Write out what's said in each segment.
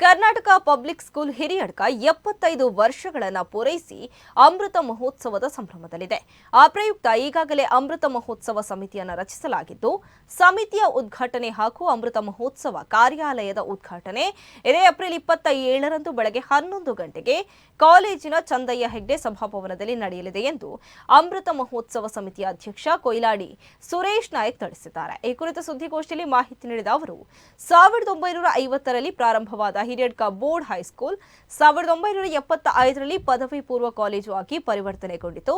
Karnataka public school Hiriyadka ಎಪ್ಪತ್ತೈದು ವರ್ಷಗಳನ್ನು ಪೂರೈಸಿ ಅಮೃತ ಮಹೋತ್ಸವದ ಸಂಭ್ರಮದಲ್ಲಿದೆ. ಆ ಪ್ರಯುಕ್ತ ಈಗಾಗಲೇ ಅಮೃತ ಮಹೋತ್ಸವ ಸಮಿತಿಯನ್ನು ರಚಿಸಲಾಗಿದ್ದು, ಸಮಿತಿಯ ಉದ್ಘಾಟನೆ ಹಾಗೂ ಅಮೃತ ಮಹೋತ್ಸವ ಕಾರ್ಯಾಲಯದ ಉದ್ಘಾಟನೆ ಇದೇ ಏಪ್ರಿಲ್ ಇಪ್ಪತ್ತ ಏಳರಂದು ಬೆಳಗ್ಗೆ ಹನ್ನೊಂದು ಗಂಟೆಗೆ ಕಾಲೇಜಿನ ಚಂದಯ್ಯ ಹೆಗ್ಡೆ ಸಭಾಭವನದಲ್ಲಿ ನಡೆಯಲಿದೆ ಎಂದು ಅಮೃತ ಮಹೋತ್ಸವ ಸಮಿತಿಯ ಅಧ್ಯಕ್ಷ ಕೊಯ್ಲಾಡಿ ಸುರೇಶ್ ನಾಯಕ್ ತಿಳಿಸಿದ್ದಾರೆ. ಈ ಕುರಿತ ಸುದ್ದಿಗೋಷ್ಠಿಯಲ್ಲಿ ಮಾಹಿತಿ ನೀಡಿದ ಅವರು, ಸಾವಿರದ ಒಂಬೈನೂರ ಐವತ್ತರಲ್ಲಿ ಪ್ರಾರಂಭವಾದ ಹಿರಿಯಡ್ಕ ಬೋರ್ಡ್ ಹೈಸ್ಕೂಲ್ ಸಾವಿರದ ಒಂಬೈನೂರ ಎಪ್ಪತ್ತ ಐದರಲ್ಲಿ ಪದವಿ ಪೂರ್ವ ಕಾಲೇಜು ಆಗಿ ಪರಿವರ್ತನೆಗೊಂಡಿತು.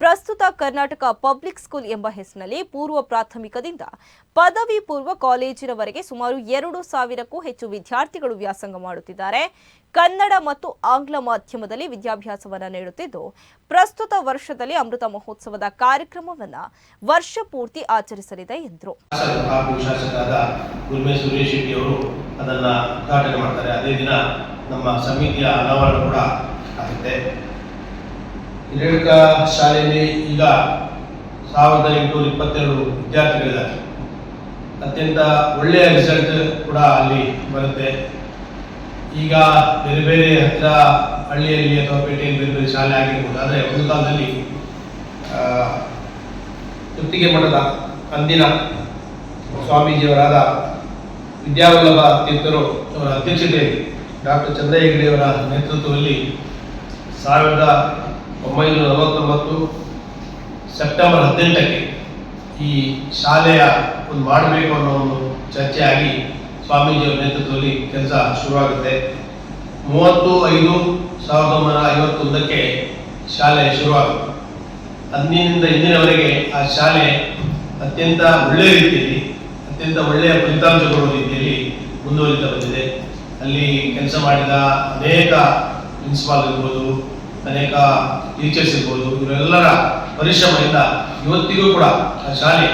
ಪ್ರಸ್ತುತ ಕರ್ನಾಟಕ ಪಬ್ಲಿಕ್ ಸ್ಕೂಲ್ ಎಂಬ ಹೆಸರಿನಲ್ಲಿ ಪೂರ್ವ ಪ್ರಾಥಮಿಕದಿಂದ ಪದವಿ ಪೂರ್ವ ಕಾಲೇಜಿನವರೆಗೆ ಸುಮಾರು ಎರಡು ಸಾವಿರಕ್ಕೂ ಹೆಚ್ಚು ವಿದ್ಯಾರ್ಥಿಗಳು ವ್ಯಾಸಂಗ ಮಾಡುತ್ತಿದ್ದಾರೆ. ಕನ್ನಡ ಮತ್ತು ಆಂಗ್ಲ ಮಾಧ್ಯಮದಲ್ಲಿ ವಿದ್ಯಾಭ್ಯಾಸವನ್ನು ನೀಡುತ್ತಿದ್ದು, ಪ್ರಸ್ತುತ ವರ್ಷದಲ್ಲಿ ಅಮೃತ ಮಹೋತ್ಸವದ ಕಾರ್ಯಕ್ರಮವನ್ನು ವರ್ಷ ಪೂರ್ತಿ ಆಚರಿಸಲಿದೆ ಎಂದರು. ಅದನ್ನ ಉದ್ಘಾಟನೆ ಮಾಡ್ತಾರೆ. ಅದೇ ದಿನ ನಮ್ಮ ಸಮಿತಿಯ ಅನಾವರಣ ಕೂಡ ಆಗುತ್ತೆ. ಹಿರೇಡ್ಕ ಶಾಲೆಯಲ್ಲಿ ಈಗ ಸಾವಿರದ ಎಂಟುನೂರ ಇಪ್ಪತ್ತೆರಡು ವಿದ್ಯಾರ್ಥಿಗಳಿದ್ದಾರೆ. ಅತ್ಯಂತ ಒಳ್ಳೆಯ ರಿಸಲ್ಟ್ ಕೂಡ ಅಲ್ಲಿ ಬರುತ್ತೆ. ಈಗ ಬೇರೆ ಬೇರೆ ಹತ್ತಿರ ಹಳ್ಳಿಯಲ್ಲಿ ಅಥವಾ ಪೇಟೆಯಲ್ಲಿ ಬೇರೆ ಬೇರೆ ಶಾಲೆ ಆಗಿರ್ಬೋದು. ಆದರೆ ಒಂದು ಕಾಲದಲ್ಲಿ ಕುತ್ತಿಗೆ ಮಠದ ಅಂದಿನ ಸ್ವಾಮೀಜಿಯವರಾದ ವಿದ್ಯಾವಲ್ಲಭ ತೀರ್ಥರು ಅವರ ಅಧ್ಯಕ್ಷತೆಯಲ್ಲಿ ಡಾಕ್ಟರ್ ಚಂದ್ರ ಹೆಗಡೆಯವರ ನೇತೃತ್ವದಲ್ಲಿ ಸಾವಿರದ ಒಂಬೈನೂರ ನಲವತ್ತೊಂಬತ್ತು ಸೆಪ್ಟೆಂಬರ್ ಹದಿನೆಂಟಕ್ಕೆ ಈ ಶಾಲೆಯ ಒಂದು ಮಾಡಬೇಕು ಅನ್ನೋ ಒಂದು ಚರ್ಚೆಯಾಗಿ ಸ್ವಾಮೀಜಿಯವರ ನೇತೃತ್ವದಲ್ಲಿ ಕೆಲಸ ಶುರುವಾಗುತ್ತೆ. ಮೂವತ್ತು ಐದು ಸಾವಿರದ ಒಂಬೈನೂರ ಐವತ್ತೊಂದಕ್ಕೆ ಶಾಲೆ ಶುರುವಾಗುತ್ತೆ. ಅಂದಿನಿಂದ ಇಂದಿನವರೆಗೆ ಆ ಶಾಲೆ ಅತ್ಯಂತ ಒಳ್ಳೆಯ ರೀತಿಯಲ್ಲಿ ಅತ್ಯಂತ ಒಳ್ಳೆಯ ಫಲಿತಾಂಶ ಕೊಡುವ ರೀತಿಯಲ್ಲಿ ಮುಂದುವರಿತಾ ಬಂದಿದೆ. ಅಲ್ಲಿ ಕೆಲಸ ಮಾಡಿದ ಅನೇಕ ಪ್ರಿನ್ಸಿಪಾಲ್ ಇರ್ಬೋದು, ಅನೇಕ ಟೀಚರ್ಸ್ ಇರ್ಬೋದು, ಇವರೆಲ್ಲರ ಪರಿಶ್ರಮದಿಂದ ಇವತ್ತಿಗೂ ಕೂಡ ಆ ಶಾಲೆ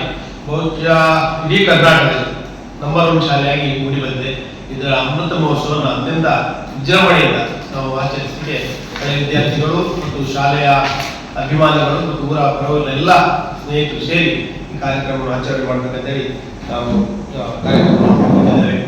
ಬಹುಶಃ ಇಡೀ ಕರ್ನಾಟಕದಲ್ಲಿ ನಂಬರ್ ಒನ್ ಶಾಲೆಯಾಗಿ ಮೂಡಿ ಬಂದಿದೆ. ಇದರ ಅಮೃತ ಮಹೋತ್ಸವವನ್ನು ಅತ್ಯಂತ ವಿಜೃಂಭಣೆಯಿಂದ ನಾವು ಆಚರಿಸಲಿಕ್ಕೆ ವಿದ್ಯಾರ್ಥಿಗಳು ಮತ್ತು ಶಾಲೆಯ ಅಭಿಮಾನಿಗಳು ಮತ್ತು ಊರ ಸ್ನೇಹಿತರು ಸೇರಿ ಈ ಕಾರ್ಯಕ್ರಮವನ್ನು ಆಚರಣೆ ಮಾಡಬೇಕಂತೇಳಿ ನಾವು ಕಾರ್ಯಕ್ರಮ